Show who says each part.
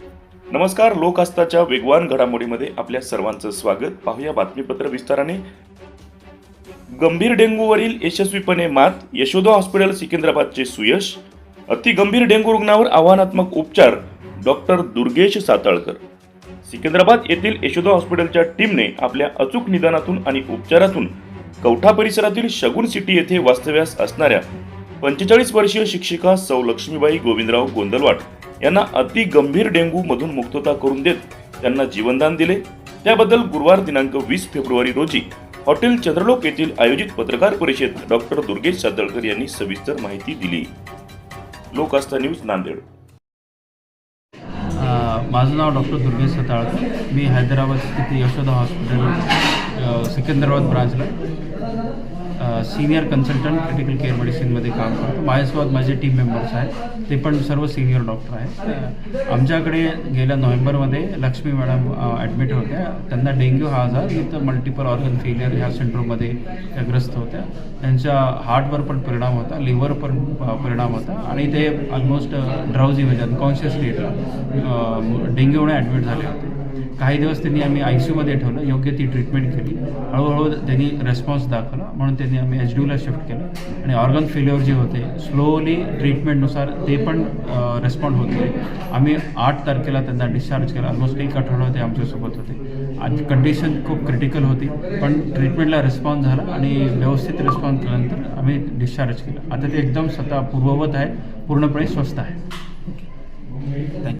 Speaker 1: नमस्कार लोकआस्थाच्या वेगवान घडामोडीमध्ये आपल्या सर्वांचं स्वागत. पाहूया बातमीपत्र विस्ताराने. गंभीर डेंग्यूवरील यशस्वीपणे मात यशोदा हॉस्पिटल सिकंदराबादचे सुयश. अतिगंभीर डेंग्यू रुग्णावर आव्हानात्मक उपचार डॉक्टर दुर्गेश साताळकर. सिकंदराबाद येथील यशोदा हॉस्पिटलच्या टीमने आपल्या अचूक निदानातून आणि उपचारातून कवठा परिसरातील शगुन सिटी येथे वास्तव्यास असणाऱ्या पंचेचाळीस वर्षीय शिक्षिका सौ लक्ष्मीबाई गोविंदराव गोंदलवाड यांना अति गंभीर डेंग्यू मधून मुक्तता करून देत त्यांना जीवनदान दिले. त्याबद्दल गुरुवार दिनांक वीस फेब्रुवारी रोजी हॉटेल चंद्रलोक येथील आयोजित पत्रकार परिषदेत डॉक्टर दुर्गेश सादळकर यांनी सविस्तर माहिती दिली. लोकास्था न्यूज नांदेड.
Speaker 2: माझं नाव डॉक्टर दुर्गेश सताळकर मी हैदराबाद स्थित यशोदा हॉस्पिटल सिकंदराबाद ब्रांचला. सिनियर कन्सल्टंट क्रिटिकल केअर मेडिसिनमध्ये काम करतो. माझ्यासोबत माझे टीम मेंबर्स आहेत. ते पण सर्व सिनियर डॉक्टर आहेत. आमच्याकडे गेल्या नोव्हेंबरमध्ये लक्ष्मी मॅडम ॲडमिट होत्या. त्यांना डेंग्यू हा आजार विथ मल्टिपल ऑर्गन फेलियर ह्या सिंड्रोममध्ये त्या ग्रस्त होत्या. त्यांच्या हार्टवर पण परिणाम होता लिव्हर पण परिणाम होता. आणि ते ऑलमोस्ट ड्राउझी म्हणजे अनकॉन्शियस स्टेटला डेंग्यूमुळे ॲडमिट झाले होते. काही दिवस त्यांनी आम्ही आय सी यूमध्ये ठेवलं योग्य ती ट्रीटमेंट केली. हळूहळू त्यांनी रेस्पॉन्स दाखवला म्हणून त्यांनी आम्ही एच डीला शिफ्ट केलं. आणि ऑर्गन फेल्युअर जे होते स्लोली ट्रीटमेंटनुसार ते पण रेस्पॉन्ड होते आम्ही आठ तारखेला त्यांना डिस्चार्ज केला. ऑलमोस्ट एक आठवडा ते आमच्यासोबत होते. आज कंडिशन खूप क्रिटिकल होती पण ट्रीटमेंटला रिस्पॉन्स झाला आणि व्यवस्थित रिस्पॉन्स केल्यानंतर आम्ही डिस्चार्ज केलं. आता ते एकदम स्वतः पूर्ववत आहे पूर्णपणे स्वस्त आहे.